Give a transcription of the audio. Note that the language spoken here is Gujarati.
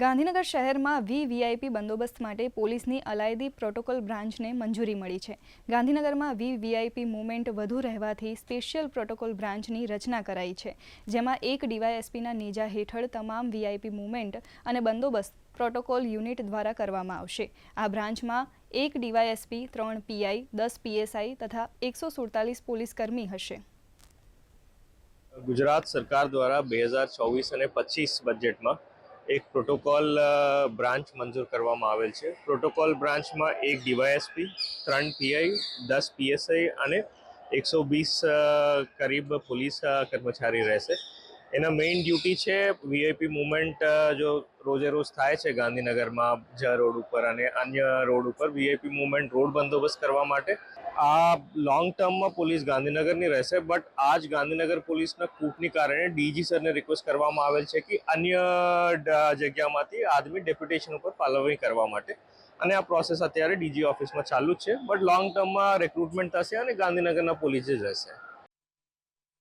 ગાંધીનગર શહેરમાં વીવીઆઈપી બંદોબસ્ત માટે પોલીસની અલાયદી પ્રોટોકોલ બ્રાન્ચને મંજૂરી મળી છે. ગાંધીનગરમાં વીવીઆઈપી મુવમેન્ટ વધુ રહેવાથી સ્પેશિયલ પ્રોટોકોલ બ્રાન્ચની રચના કરાઈ છે, જેમાં એક ડીવાયએસપીના નેજા હેઠળ તમામ વીઆઈપી મુવમેન્ટ અને બંદોબસ્ત પ્રોટોકોલ યુનિટ દ્વારા કરવામાં આવશે. આ બ્રાન્ચમાં એક ડીવાયએસપી, ત્રણ પીઆઈ, દસ પીએસઆઈ તથા એકસો સુડતાલીસ પોલીસ કર્મી હશે. ગુજરાત સરકાર દ્વારા બે હજાર ચોવીસ અને પચીસ બજેટમાં એક પ્રોટોકોલ બ્રાન્ચ મંજૂર કરવામાં આવેલ છે. પ્રોટોકોલ બ્રાન્ચમાં એક ડીવાયએસપી, ત્રણ પીઆઈ, દસ પીએસઆઈ અને એકસો વીસ કરીબ પોલીસ કર્મચારી રહેશે. એના મેઇન ડ્યુટી છે વીઆઈપી મુવમેન્ટ જો રોજે રોજ થાય છે ગાંધીનગરમાં, જ રોડ ઉપર અને અન્ય રોડ ઉપર વીઆઈપી મુવમેન્ટ રોડ બંદોબસ્ત કરવા માટે. આ લોંગ ટર્મમાં પોલીસ ગાંધીનગરની રહેશે બટ આજ ગાંધીનગર પોલીસના કૂટની કારણે ડીજી સરને રિક્વેસ્ટ કરવામાં આવેલ છે કે અન્ય જગ્યામાંથી આદમી ડેપ્યુટેશન ઉપર પાલવણી કરવા માટે. અને આ પ્રોસેસ અત્યારે ડીજી ઓફિસમાં ચાલુ જ છે બટ લોંગ ટર્મમાં રિક્રુટમેન્ટ થશે અને ગાંધીનગરના પોલીસ જ રહેશે.